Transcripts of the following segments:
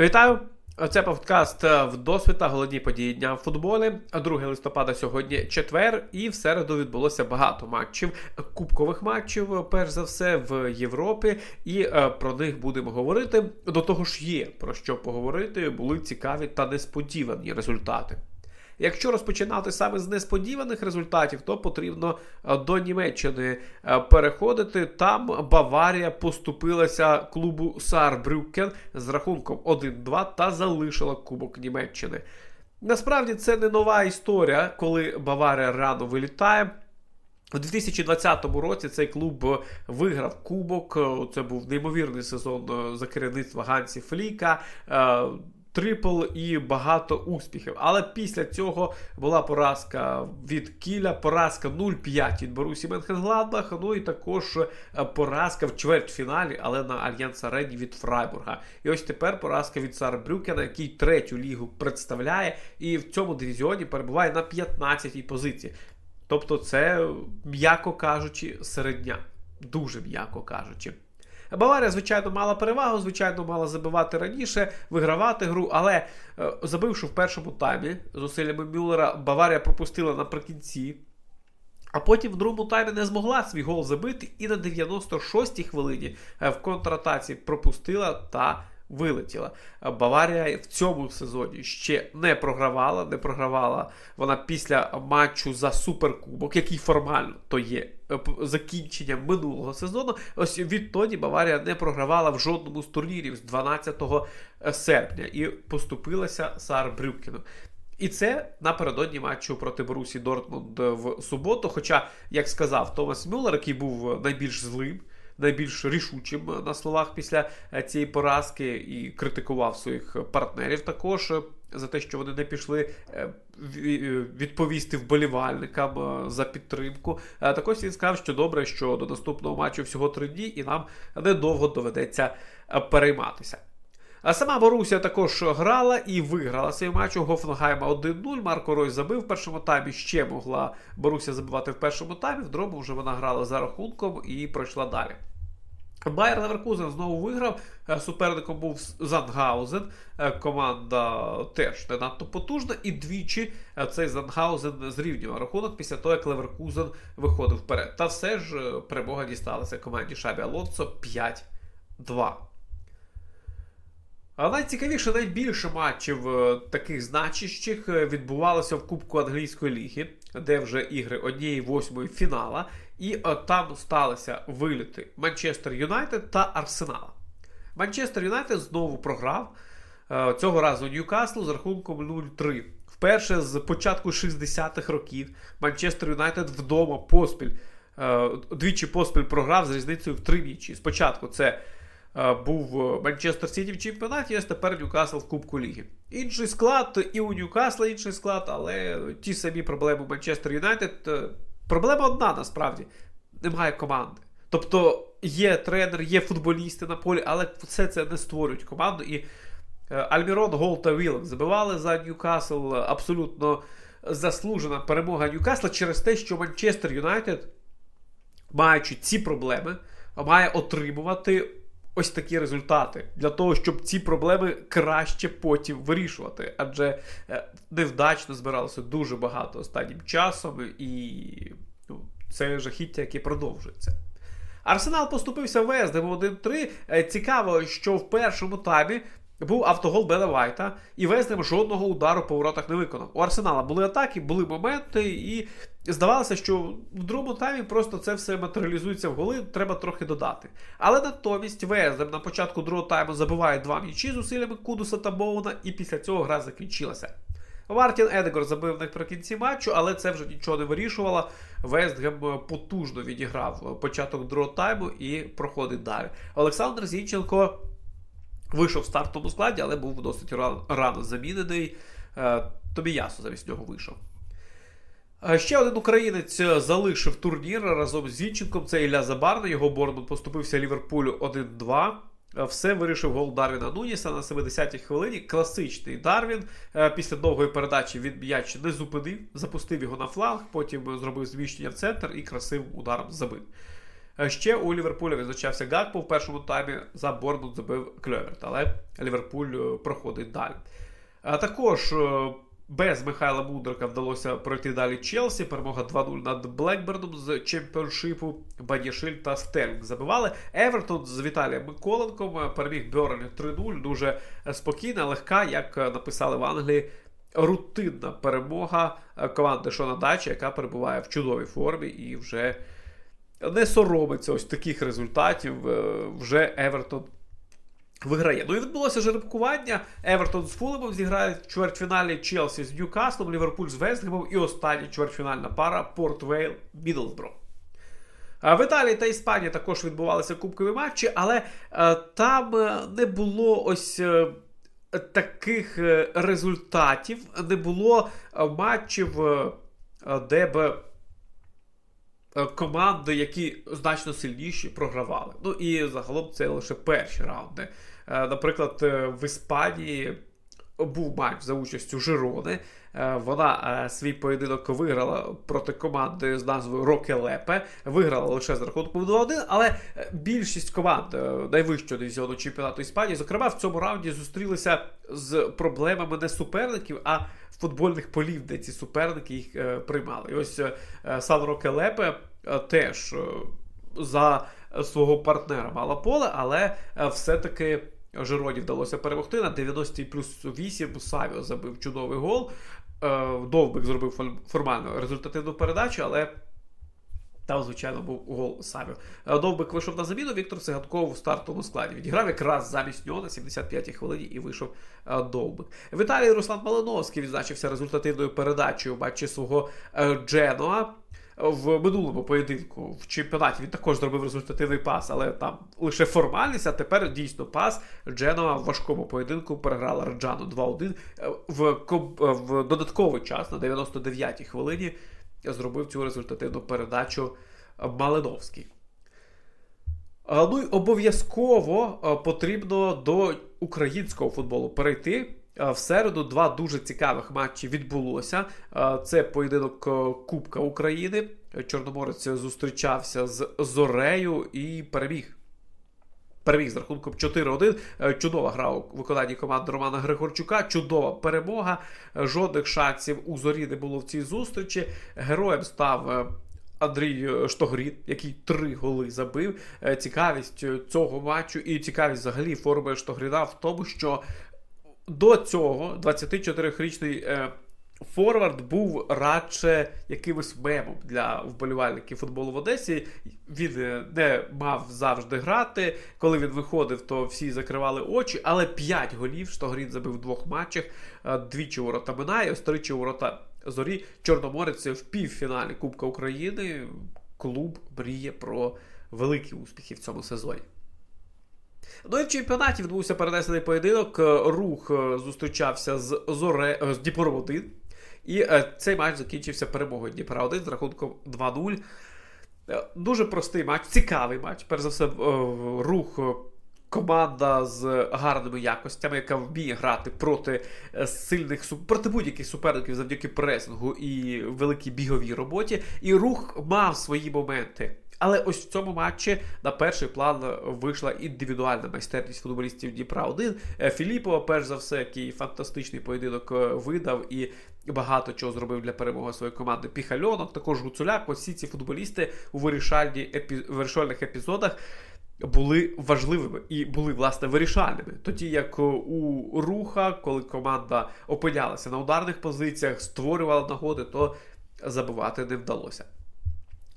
Вітаю! Це подкаст в досвіта головні події дня в футболі. 2 листопада сьогодні четвер, і в середу відбулося багато матчів, кубкових матчів, перш за все, в Європі. І е, про них будемо говорити. До того ж, є про що поговорити. Були цікаві та несподівані результати. Якщо розпочинати саме з несподіваних результатів, то потрібно е, до Німеччини е, переходити. Там Баварія поступилася клубу Саарбрюкен з рахунком 1-2 та залишила Кубок Німеччини. Насправді це не нова історія, коли Баварія рано вилітає. У 2020 році цей клуб виграв кубок. Це був неймовірний сезон е, за керівництва Гансі Фліка трипл і багато успіхів. Але після цього була поразка від Кіля, поразка 0-5 від Борусі Менхенгладбах, ну і також е, поразка в чвертьфіналі, але на Альянс Арені від Фрайбурга. І ось тепер поразка від Сарбрюкена, який третю лігу представляє, і в цьому дивізіоні перебуває на 15-й позиції. Тобто, це, м'яко кажучи, середня. Дуже м'яко кажучи. Баварія, звичайно, мала перевагу, звичайно, мала забивати раніше, вигравати гру, але е, забивши в першому таймі зусиллями Мюллера, Баварія пропустила наприкінці. А потім в другому таймі не змогла свій гол забити, і на 96-й хвилині е, в контратаці пропустила та вилетіла. Баварія в цьому сезоні ще не програвала. Не програвала вона після матчу за суперкубок, який формально то є е, закінченням минулого сезону. Ось відтоді Баварія не програвала в жодному з турнірів з 12 е, серпня і поступилася Саарбрюкену. І це напередодні матчу проти Борусі Дортмунд в суботу. Хоча, як сказав Томас Мюллер, який був найбільш злим найбільш рішучим на словах після е, цієї поразки і критикував своїх партнерів також. Е, за те, що вони не пішли е, відповісти вболівальникам за підтримку. Також він сказав, що добре, що до наступного матчу всього три дні, і нам недовго доведеться перейматися. А сама Боруся також грала і виграла цей матч у Гофенгайма 1-0. Марко Рой забив в першому таймі. Ще могла Боруся забивати в першому таймі. В другому вже вона грала за рахунком і пройшла далі. Байер Леверкузен знову виграв. Е, суперником був Зангаузен. Е, команда теж не надто потужна. І двічі е, цей Зангаузен зрівнював рахунок після того, як Леверкузен виходив вперед. Та все ж перемога дісталася команді Шабі Алонсо 5-2. А найцікавіше, найбільше матчів е, таких значущих е, відбувалося в Кубку англійської ліги, де вже ігри однієї восьмої фінала, і е, там сталися виліти Манчестер Юнайтед та Арсенала. Манчестер Юнайтед знову програв цього разу Ньюкаслу з рахунком 0-3. Вперше з початку 60-х років Манчестер Юнайтед вдома поспіль. Двічі поспіль програв з різницею в три нічі. Спочатку це був Манчестер Сіті в чемпіонаті, а тепер Ньюкасл в Кубку Ліги. Інший склад, і у Ньюкасла інший склад, але ті самі проблеми Манчестер Юнайтед. Е, проблема одна насправді: немає команди. Тобто є тренер, є футболісти на полі, але все це не створюють команду. І е, Альмірон, Гол та Вілок забивали за Ньюкасл абсолютно заслужена перемога Ньюкасла через те, що Манчестер Юнайтед, маючи ці проблеми, має отримувати ось такі результати для того, щоб ці проблеми краще потім вирішувати. Адже е, невдачно збиралося дуже багато останнім часом, і ну, це жахіття, яке продовжується. Арсенал поступився Вездем 1-3. Е, цікаво, що в першому таймі був автогол Бена Вайта, і Вездем жодного удару по воротах не виконав. У Арсенала були атаки, були моменти, і здавалося, що в другому таймі просто це все матеріалізується в голи, треба трохи додати. Але натомість Вездем на початку другого тайму забиває два м'ячі з усиллями Кудуса та Боуна, і після цього гра закінчилася. Мартін Едегор забив наприкінці матчу, але це вже нічого не вирішувало. Вестгем потужно відіграв початок другого тайму і проходить далі. Олександр Зінченко вийшов в стартовому складі, але був досить рано замінений. Е, Тобі ясно замість нього вийшов. Е, ще один українець залишив турнір разом з Зінченком. Це Ілля Забарна. Його Борнмут поступився Ліверпулю 1-2. Е, все вирішив гол Дарвіна Нуніса на 70-й хвилині. Класичний Дарвін. Після довгої передачі він м'яч не зупинив, запустив його на фланг, потім зробив зміщення в центр і красивим ударом забив. Е, Ще у Ліверпуля відзначався Гакпо в першому таймі за Борнмут забив Кльоверт, але Ліверпуль е, проходить далі. Також е, без Михайла Мудрика вдалося пройти далі Челсі. Перемога 2-0 над Блекберном з чемпіоншипу. Бадішиль та Стерлінг забивали. Евертон з Віталієм Миколенком е, переміг Берлі 3-0. Дуже е, спокійна, легка, як е, написали в Англії. Рутинна перемога команди Шона Дачі, яка перебуває в чудовій формі і вже не соромиться ось таких результатів. Вже Евертон виграє. Ну і відбулося жеребкування. Евертон з Фулемом зіграють в чвертьфіналі Челсі з Ньюкаслом, Ліверпуль з Вестгемом і остання чвертьфінальна пара Порт Вейл. В Італії та Іспанії також відбувалися кубкові матчі, але е, там е, не було ось е, таких результатів, не було матчів, де б команди, які значно сильніші, програвали. Ну і загалом це лише перші раунди. Е, Наприклад, е, в Іспанії був матч за участю Жирони. Е, Вона е, свій поєдинок виграла проти команди з назвою Рокелепе. Виграла лише з рахунком 2-1, але е, більшість команд е, найвищого дивізіону чемпіонату Іспанії, зокрема, в цьому раунді зустрілися з проблемами не суперників, а футбольних полів, де ці суперники їх е, приймали. І ось е, Сан Рокелепе е, теж е, за свого партнера мала поле, але все-таки. Жироні вдалося перемогти на 90 плюс 8. Савіо забив чудовий гол. Довбик зробив формально результативну передачу, але там, звичайно, був гол Савіо. Е, Довбик вийшов на заміну. Віктор Циганков у стартовому складі відіграв якраз замість нього на 75-й хвилині і вийшов е, Довбик. В Італії Руслан Малиновський відзначився результативною передачею в матчі свого Дженоа. В минулому поєдинку в чемпіонаті він також зробив результативний пас, але там лише формальність, а тепер дійсно пас. Дженова в важкому поєдинку переграла Раджану 2-1 Е, в, в додатковий час на 99-й хвилині зробив цю результативну передачу Малиновський. Ну й обов'язково потрібно до українського футболу перейти. В середу два дуже цікавих матчі відбулося. Це поєдинок Кубка України. Чорноморець зустрічався з Зорею і переміг. Переміг з рахунком 4-1. Е, Чудова гра у виконанні команди Романа Григорчука. Чудова перемога. Е, Жодних шансів у зорі не було в цій зустрічі. Героєм став е, Андрій Штогрін, який три голи забив. Цікавість цього матчу і цікавість взагалі форми Штогріна в тому, що до цього 24-річний е, Форвард був радше якимось мемом для вболівальників футболу в Одесі. Він е, не мав завжди грати. Коли він виходив, то всі закривали очі. Але 5 голів Штогрін забив в двох матчах. Е, Двічі ворота Минає, ось тричі ворота зорі. Чорноморець в півфіналі Кубка України. Клуб мріє про великі успіхи в цьому сезоні. Ну і в чемпіонаті відбувся перенесений поєдинок. Рух е, зустрічався з Зоре з Дніпром 1. І е, цей матч закінчився перемогою Дніпра 1 з рахунком 2-0. Е, Дуже простий матч, цікавий матч. Перш за все, е, рух. е, Команда з гарними якостями, яка вміє грати проти сильних проти будь-яких суперників завдяки пресингу і великій біговій роботі. І рух мав свої моменти. Але ось в цьому матчі на перший план вийшла індивідуальна майстерність футболістів Дніпра 1. Філіпова, перш за все, який фантастичний поєдинок видав і багато чого зробив для перемоги своєї команди. Піхальонок, також Гуцуляк. Ось всі ці футболісти у вирішальні епі... вирішальних епізодах були важливими і були власне вирішальними. Тоді як у руха, коли команда опинялася на ударних позиціях, створювала нагоди, то забувати не вдалося.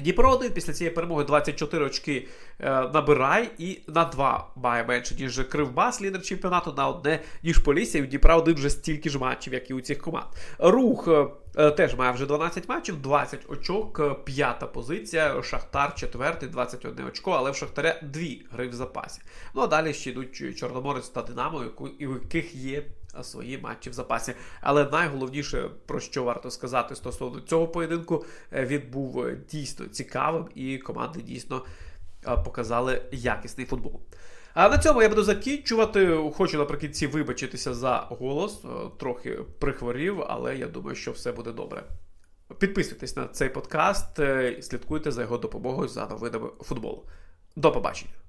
Дніпро 1 після цієї перемоги 24 очки е, набирає і на 2 має менше, ніж Кривбас, лідер чемпіонату, на одне, ніж Полісся. І у Дніпра 1 вже стільки ж матчів, як і у цих команд. Рух е, теж має вже 12 матчів, 20 очок, е, п'ята позиція, Шахтар четвертий, 21 очко, але в Шахтаря дві гри в запасі. Ну а далі ще йдуть Чорноморець та Динамо, у яких є свої матчі в запасі. Але найголовніше, про що варто сказати стосовно цього поєдинку, е, він був е, дійсно цікавим, і команди дійсно е, показали якісний футбол. А на цьому я буду закінчувати. Хочу наприкінці вибачитися за голос. Е, Трохи прихворів, але я думаю, що все буде добре. Підписуйтесь на цей подкаст, е, слідкуйте за його допомогою за новинами футболу. До побачення.